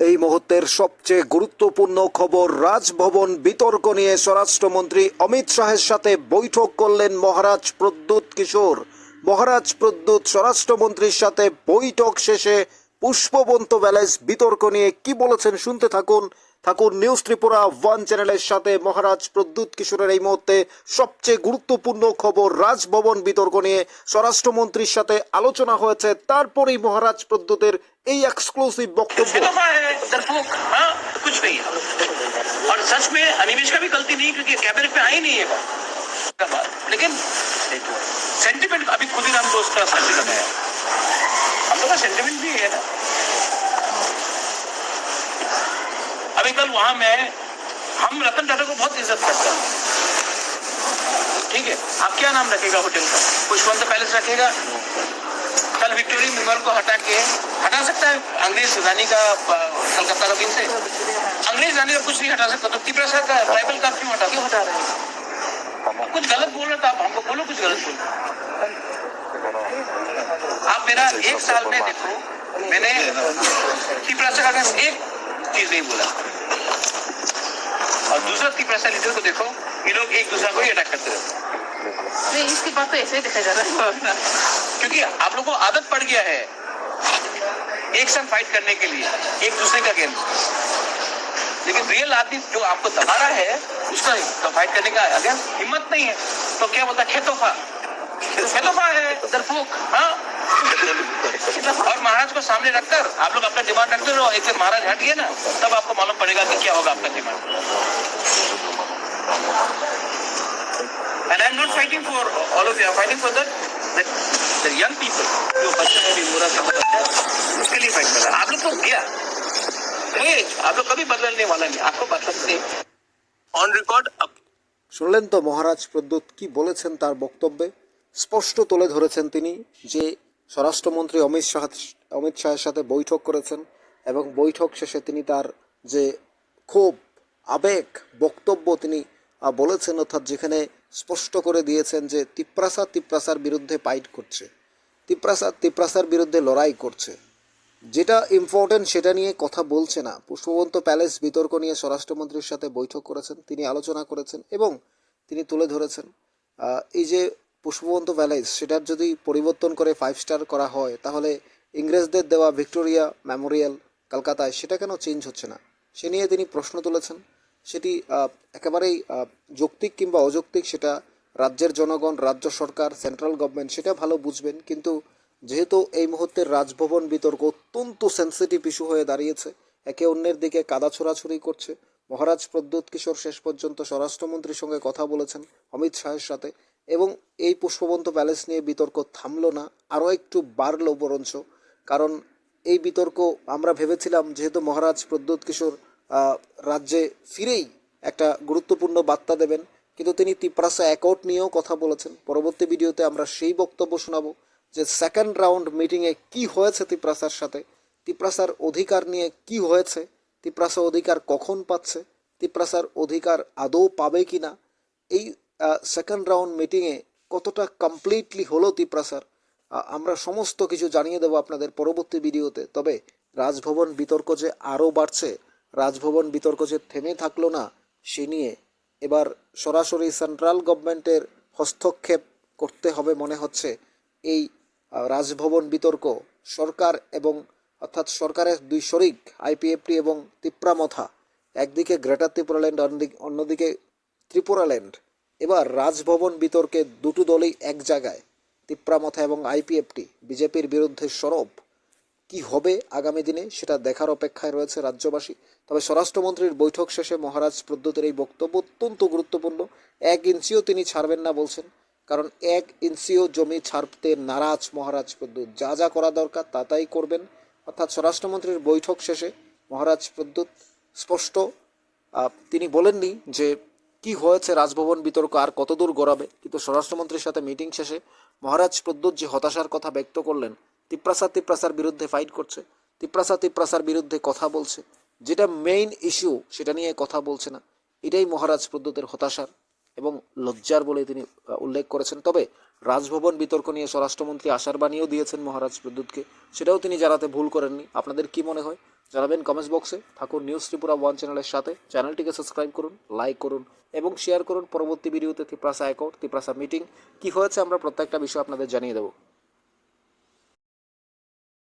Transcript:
এই মুহূর্তের সবচেয়ে গুরুত্বপূর্ণ খবর, রাজভবন বিতর্ক নিয়ে স্বরাষ্ট্রমন্ত্রী অমিত শাহের সাথে বৈঠক করলেন মহারাজ প্রদ্যুৎ কিশোর। মহারাজ প্রদ্যুৎ স্বরাষ্ট্রমন্ত্রীর সাথে বৈঠক শেষে পুষ্পবন্ত ব্যালেন্স বিতর্ক নিয়ে কি বলেছেন শুনতে থাকুন। থাকুন নিউজ ত্রিপুরা ওয়ান চ্যানেলের সাথে মহারাজ প্রদ্যুৎ কিশোরের এই মুহূর্তে সবচেয়ে গুরুত্বপূর্ণ খবর, রাজভবন বিতর্ক নিয়ে স্বরাষ্ট্রমন্ত্রীর সাথে আলোচনা হয়েছে। তারপরেই মহারাজ প্রদ্যুতের এই এক্সক্লুসিভ বক্তব্য दफा है डरपोक हाँ कुछ नहीं है और सच में अनिमेश का भी गलती नहीं क्योंकि कैबिनेट में आई नहीं है बात का बात लेकिन सेंटिमेंट अभी खुद ही हम दोस्त का सर्वे लगाया हम लोग का सेंटिमेंट भी है ना अभी कल वहां मैं हम रतन टाटा को बहुत इज्जत करते हैं ठीक है आप क्या नाम रखेगा होटल का पुष्पवंत पैलेस रखेगा कल विक्टोरिया मेमोरियल को हटा के हटा सकता है? अंग्रेज़ रानी का कलकत्ता का दिन से? अंग्रेज़ रानी का कुछ नहीं हटा सकता तो तिप्रसा का ट्राइबल का क्यों हटा? क्यों हटा रहे हैं? कुछ गलत बोल रहे थे आप हमको बोलो कुछ गलत बोल। आप मेरा एक साल में देखो मैंने तिप्रसा का एक चीज़ नहीं बोला। और दूसरा तिप्रसा लीडर को देखो ये लोग एक दूसरे को ही अटैक करते रहते हैं। नहीं इसकी बात तो ऐसे ही दिखाई जा रहा है। क्योंकि आप लोगों को आदत पड़ गया है एक संग फाइट करने के लिए एक दूसरे का गेम लेकिन रियल आदमी जो आपको दबा रहा है उसका तो फाइट करने का अगेंस्ट हिम्मत नहीं है तो क्या बोलता है, खेतोफा। खेतोफा है। डरपोक हाँ। और महाराज को सामने रखकर आप लोग अपना डिमांड रखते रहो। एक दिन महाराज हट गए ना तब आपको मालूम पड़ेगा कि क्या होगा आपका demand And I'm not fighting for all of you. I'm fighting for that, that the young people जो बच्चे अभी बुरा समझ रहे हैं उसके लिए फाइट कर रहा है आप लोग तो गया एज आप लोग कभी बदलने वाला नहीं आपको बदलने ऑन रिकॉर्ड अब শুনলেন তো মহারাজ প্রদ্যুৎ কি বলেছেন তার বক্তব্যে স্পষ্ট তুলে ধরেছেন তিনি যে স্বরাষ্ট্রমন্ত্রী অমিত শাহ অমিত শাহের সাথে বৈঠক করেছেন এবং বৈঠক শেষে তিনি তার যে ক্ষোভ আবেগ বক্তব্য তিনি আহ, বলেছেন, অর্থাৎ যেখানে স্পষ্ট করে দিয়েছেন যে তিপ্রাসা তিপ্রাসার বিরুদ্ধে পাইট করছে। তিপ্রাসা তিপ্রাসার বিরুদ্ধে লড়াই করছে। যেটা ইম্পর্টেন্ট সেটা নিয়ে কথা বলছে না। পুষ্পবন্ত প্যালেস বিতর্ক নিয়ে স্বরাষ্ট্রমন্ত্রীর সাথে বৈঠক করেছেন, তিনি আলোচনা করেছেন এবং তিনি তুলে ধরেছেন। এই যে পুষ্পবন্ত প্যালেস সেটার যদি পরিবর্তন করে ফাইভ স্টার করা হয়, তাহলে ইংরেজদের দেওয়া ভিক্টোরিয়া মেমোরিয়াল কলকাতায় সেটা কেন চেঞ্জ হচ্ছে না? সে নিয়ে তিনি প্রশ্ন তুলেছেন। সেটি একেবারেই যৌক্তিক কিংবা অযৌক্তিক সেটা রাজ্যের জনগণ, রাজ্য সরকার, সেন্ট্রাল গভর্নমেন্ট সেটা ভালো বুঝবেন। কিন্তু যেহেতু এই মুহূর্তের রাজভবন বিতর্ক অত্যন্ত সেন্সিটিভ ইস্যু হয়ে দাঁড়িয়েছে, একে অন্যের দিকে কাদা ছোড়াছুড়ি করছে। মহারাজ প্রদ্যুৎ কিশোর শেষ পর্যন্ত স্বরাষ্ট্রমন্ত্রীর সঙ্গে কথা বলেছেন অমিত শাহের সাথে। এবং এই পুষ্পবন্ত প্যালেস নিয়ে বিতর্ক থামলো না, আরও একটু বাড়লো বরঞ্চ। কারণ এই বিতর্ক আমরা ভেবেছিলাম, যেহেতু মহারাজ প্রদ্যুৎ কিশোর রাজ্যে ফিরেই একটা গুরুত্বপূর্ণ বার্তা দেবেন। কিন্তু তিনি তিপ্রাসা অ্যাকাউন্ট নিয়েও কথা বলেছেন। পরবর্তী ভিডিওতে আমরা সেই বক্তব্য শোনাবো যে সেকেন্ড রাউন্ড মিটিংয়ে কি হয়েছে তিপ্রাসার সাথে? তিপ্রাসার অধিকার নিয়ে কি হয়েছে? তিপ্রাসা অধিকার কখন পাচ্ছে? তিপ্রাসার অধিকার আদৌ পাবে কি না এই সেকেন্ড রাউন্ড মিটিংয়ে কতটা কমপ্লিটলি হলো তিপ্রাসার? আমরা সমস্ত কিছু জানিয়ে দেবো আপনাদের পরবর্তী ভিডিওতে। তবে রাজভবন বিতর্ক যে আরও বাড়ছে রাজভবন বিতর্ক যে থেমে থাকল না সে নিয়ে। এবার সরাসরি সেন্ট্রাল গভর্নমেন্টের হস্তক্ষেপ করতে হবে মনে হচ্ছে। এই রাজভবন বিতর্ক সরকার এবং, অর্থাৎ সরকারের দুই শরিক, আইপিএফটি এবং তিপ্রামথা, একদিকে গ্রেটার ত্রিপুরাল্যান্ড অন্যদিকে ত্রিপুরাল্যান্ড এবার রাজভবন বিতর্কে দুটো দলই এক জায়গায়, তিপ্রামথা এবং আইপিএফটি, বিজেপির বিরুদ্ধে সরব। কি হবে আগামী দিনে সেটা দেখার অপেক্ষায় রয়েছে রাজ্যবাসী। তবে স্বরাষ্ট্রমন্ত্রীর বৈঠক শেষে মহারাজ প্রদ্যুতের এই বক্তব্য অত্যন্ত গুরুত্বপূর্ণ। এক ইঞ্চিও তিনি ছাড়বেন না বলছেন। কারণ এক ইঞ্চিও জমি ছাড়তে নারাজ মহারাজ প্রদ্যুৎ যা যা করা দরকার তা তাই করবেন। অর্থাৎ স্বরাষ্ট্রমন্ত্রীর বৈঠক শেষে মহারাজ প্রদ্যুৎ স্পষ্ট তিনি বলেননি যে কি হয়েছে রাজভবন বিতর্ক আর কতদূর গড়াবে। কিন্তু স্বরাষ্ট্রমন্ত্রীর সাথে মিটিং শেষে মহারাজ প্রদ্যুৎ যে হতাশার কথা ব্যক্ত করলেন তিপ্রাসা তিপ্রাসার বিরুদ্ধে ফাইট করছে তিপ্রাসা তিপ্রাসার বিরুদ্ধে কথা বলছে। যেটা মেইন ইস্যু সেটা নিয়ে কথা বলছে না। এটাই মহারাজ প্রদ্যুতের হতাশার এবং লজ্জার বলে তিনি উল্লেখ করেছেন। তবে রাজভবন বিতর্ক নিয়ে স্বরাষ্ট্রমন্ত্রী আশার বাণীও দিয়েছেন মহারাজ প্রদ্যুৎকে সেটাও তিনি জানাতে ভুল করেননি। আপনাদের কি মনে হয়? জানাবেন কমেন্টস বক্সে থাকুন নিউজ ত্রিপুরা ওয়ান চ্যানেলের সাথে। চ্যানেলটিকে সাবস্ক্রাইব করুন লাইক করুন এবং শেয়ার করুন। পরবর্তী ভিডিওতে ত্রিপ্রাসা অ্যাকাউন্ট ত্রিপ্রাসা মিটিং কি হয়েছে আমরা প্রত্যেকটা বিষয় আপনাদের জানিয়ে দেবো।